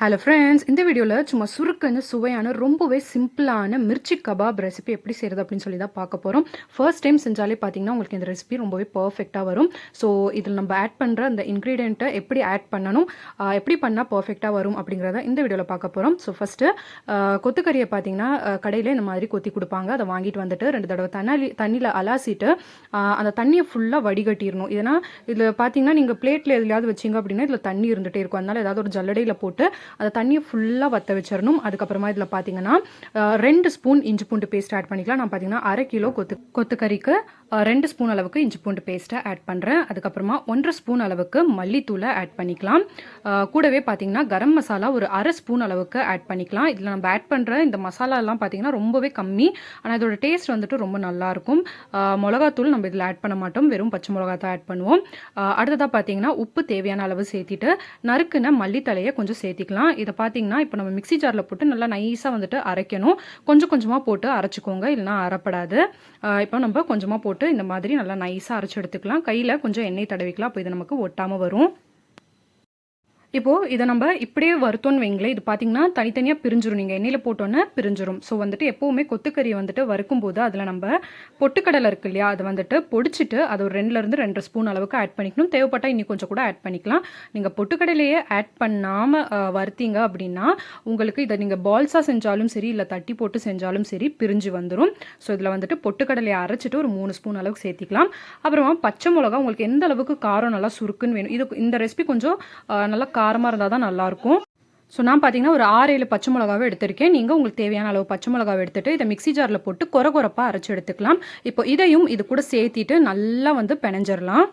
Hello friends இந்த வீடியோவில் சும்மா சுருக்கன்னு சுவையான ரொம்பவே சிம்பிளான மிர்ச்சி கபாப் ரெசிபி எப்படி செய்கிறது அப்படின்னு சொல்லி தான் பார்க்க போகிறோம் ஃபர்ஸ்ட் டைம் செஞ்சாலே பார்த்தீங்கன்னா உங்களுக்கு இந்த ரெசிபி ரொம்பவே பர்ஃபெக்டாக வரும். ஸோ இதில் நம்ம ஆட் பண்ணுற அந்த இன்க்ரீடியண்ட்டை எப்படி ஆட் பண்ணணும் எப்படி பண்ணால் பர்ஃபெக்டாக வரும் அப்படிங்கிறத இந்த வீடியோவில் பார்க்க போகிறோம் ஸோ ஃபஸ்ட்டு கொத்துக்கறியை பார்த்தீங்கன்னா கடையில் இந்த மாதிரி கொத்தி கொடுப்பாங்க. அதை வாங்கிட்டு வந்துட்டு ரெண்டு தடவை தண்ணி தண்ணியில் அலாசிட்டு அந்த தண்ணியை ஃபுல்லாக வடிகட்டிடணும். இதனால் இதில் பார்த்தீங்கன்னா நீங்கள் பிளேட்டில் எதுலையாவது வச்சிங்க அப்படின்னா இதில் தண்ணி இருந்துகிட்டே இருக்கும். அதனால் ஏதாவது ஒரு ஜல்லடையில் போட்டு அந்த தண்ணியை ஃபுல்லாக வற்ற வச்சிடணும் அதுக்கப்புறமா இதில் பார்த்தீங்கன்னா ரெண்டு ஸ்பூன் இஞ்சி பூண்டு பேஸ்ட் ஆட் பண்ணிக்கலாம். நான் பார்த்தீங்கன்னா அரை கிலோ கொத்து கொத்துக்கறிக்கு ரெண்டு ஸ்பூன் அளவுக்கு இஞ்சி பூண்டு பேஸ்ட்டை ஆட் பண்ணுறேன் அதுக்கப்புறமா ஒன்றரை ஸ்பூன் அளவுக்கு மல்லித்தூளை ஆட் பண்ணிக்கலாம். கூடவே பார்த்தீங்கன்னா கரம் மசாலா ஒரு அரை ஸ்பூன் அளவுக்கு ஆட் பண்ணிக்கலாம். இதில் நம்ம ஆட் பண்ணுற இந்த மசாலாலாம் பார்த்தீங்கன்னா ரொம்பவே கம்மி. ஆனால் இதோட டேஸ்ட் வந்துட்டு ரொம்ப நல்லாயிருக்கும் மிளகாத்தூள் நம்ம இதில் ஆட் பண்ண மாட்டோம். வெறும் பச்சை மிளகா தான் ஆட் பண்ணுவோம் அடுத்ததாக பார்த்தீங்கன்னா உப்பு தேவையான அளவு சேர்த்திட்டு நறுக்குன மல்லித்தலையை கொஞ்சம் சேர்த்திக்கலாம். இதை பார்த்தீங்கன்னா இப்போ நம்ம மிக்ஸி ஜாரில் போட்டு நல்லா நைஸாக வந்துட்டு அரைக்கணும். கொஞ்சம் கொஞ்சமாக போட்டு அரைச்சிக்கோங்க. இல்லைனா அரைப்படாது. இப்போ நம்ம கொஞ்சமாக போட்டு இந்த மாதிரி நல்லா நைஸாக அரைச்சி எடுத்துக்கலாம். கையில் கொஞ்சம் எண்ணெய் தடவிக்கலாம். அப்போ இது நமக்கு ஒட்டாமல் வரும். இப்போது இதை நம்ம இப்படியே வறுத்தோன்னு வைங்களேன் இது பார்த்தீங்கன்னா தனித்தனியாக பிரிஞ்சிடும் நீங்கள் எண்ணெயில் போட்டோன்னே பிரிஞ்சிடும் ஸோ வந்துட்டு எப்போவுமே கொத்துக்கறியை வந்துட்டு வறுக்கும் போது அதில் நம்ம பொட்டுக்கடலை இருக்கு இல்லையா அதை வந்துட்டு பொடிச்சிட்டு அதை ஒரு ரெண்டுலேருந்து ரெண்டு ஸ்பூன் அளவுக்கு ஆட் பண்ணிக்கணும். தேவைப்பட்டால் இன்னும் கொஞ்சம் கூட ஆட் பண்ணிக்கலாம். நீங்கள் பொட்டுக்கடலையே ஆட் பண்ணாமல் வறுத்தீங்க அப்படின்னா உங்களுக்கு இதை நீங்கள் பால்ஸாக செஞ்சாலும் சரி இல்லை தட்டி போட்டு செஞ்சாலும் சரி பிரிஞ்சு வந்துடும் ஸோ இதில் வந்துட்டு பொட்டுக்கடலையை அரைச்சிட்டு ஒரு மூணு ஸ்பூன் அளவுக்கு சேர்த்திக்கலாம். அப்புறமா பச்சை மிளகா உங்களுக்கு எந்த அளவுக்கு காரம் நல்லா சுருக்குன்னு வேணும் இது இந்த ரெசிபி கொஞ்சம் நல்லா காரமாக இருந்தால் தான் நல்லாயிருக்கும். ஸோ நான் பார்த்தீங்கன்னா ஒரு ஆறு ஏழு பச்சை மிளகாவை எடுத்திருக்கேன். நீங்கள் உங்களுக்கு தேவையான அளவு பச்சை மிளகாவை எடுத்துகிட்டு இதை மிக்ஸி ஜாரில் போட்டு கொர கொரப்பாக அரைச்சி எடுத்துக்கலாம். இப்போ இதையும் இது கூட சேர்த்திட்டு நல்லா வந்து பிணைஞ்சிடலாம்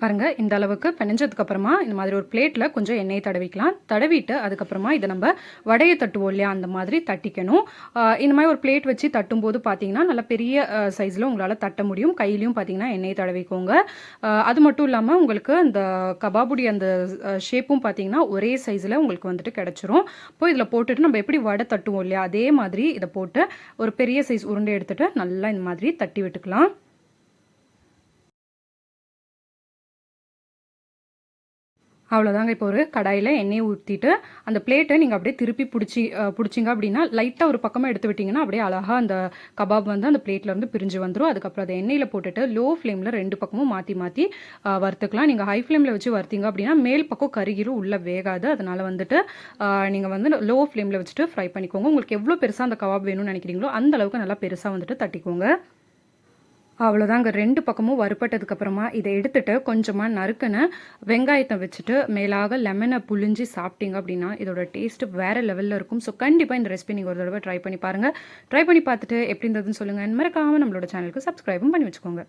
பாருங்கள் இந்த அளவுக்கு பிணைஞ்சதுக்கப்புறமா இந்த மாதிரி ஒரு பிளேட்டில் கொஞ்சம் எண்ணெய் தடவிக்கலாம். தடவிட்டு அதுக்கப்புறமா இதை நம்ம வடையை தட்டுவோம் இல்லையா? அந்த மாதிரி தட்டிக்கணும். இந்த மாதிரி ஒரு பிளேட் வச்சு தட்டும்போது பார்த்தீங்கன்னா நல்ல பெரிய சைஸில் உங்களால் தட்ட முடியும். கையிலையும் பார்த்தீங்கன்னா எண்ணெய் தடவிக்கோங்க. அது மட்டும் இல்லாமல் உங்களுக்கு அந்த கபாபுடி அந்த ஷேப்பும் பார்த்தீங்கன்னா ஒரே சைஸில் உங்களுக்கு வந்துட்டு கிடச்சிரும். இப்போ இதில் போட்டுட்டு நம்ம எப்படி வடை தட்டுவோம் இல்லையா? அதே மாதிரி இதை போட்டு ஒரு பெரிய சைஸ் உருண்டை எடுத்துகிட்டு நல்லா இந்த மாதிரி தட்டி விட்டுக்கலாம். அவ்வளோதாங்க இப்போ ஒரு கடாயில் எண்ணெய் ஊற்றிட்டு அந்த பிளேட்டை நீங்கள் அப்படியே திருப்பி பிடிச்சி பிடிச்சிங்க அப்படின்னா லைட்டாக ஒரு பக்கமாக எடுத்து விட்டிங்கன்னா அப்படியே அழகாக அந்த கபாப் வந்து அந்த பிளேட்லேருந்து பிரிஞ்சு வந்துடும் அதுக்கப்புறம் அதை எண்ணெயில் போட்டுட்டு லோ ஃப்ளேமில் ரெண்டு பக்கமும் மாற்றி மாற்றி வறுத்துக்கலாம். நீங்கள் ஹை ஃப்ளேமில் வச்சு வறுத்தீங்க அப்படின்னா மேல் பக்கம் கருகிரும் உள்ளே வேகாது. அதனால் வந்துட்டு நீங்கள் வந்து லோ ஃப்ளேமில் வச்சுட்டு ஃப்ரை பண்ணிக்கோங்க. உங்களுக்கு எவ்வளோ பெருசாக அந்த கபாப் வேணும்னு நினைக்கிறீங்களோ அந்த அளவுக்கு நல்லா பெருசாக வந்துட்டு தட்டிக்கோங்க. அவ்வளோதாங்க ரெண்டு பக்கமும் வறுப்பட்டதுக்கு அப்புறமா இதை எடுத்துட்டு கொஞ்சமாக நறுக்கின வெங்காயத்தை வச்சுட்டு மேலாக லெமனை புழிஞ்சு சாப்பிட்டீங்க அப்படின்னா இதோட டேஸ்ட்டு வேறு லெவலில் இருக்கும். ஸோ கண்டிப்பாக இந்த ரெசிபி நீங்கள் ஒரு தடவை ட்ரை பண்ணி பாருங்கள் ட்ரை பண்ணி பார்த்துட்டு எப்படி இருந்ததுன்னு சொல்லுங்கள் மறக்காமல் நம்மளோட சேனலுக்கு சப்ஸ்கிரைபும் பண்ணி வச்சுக்கோங்க.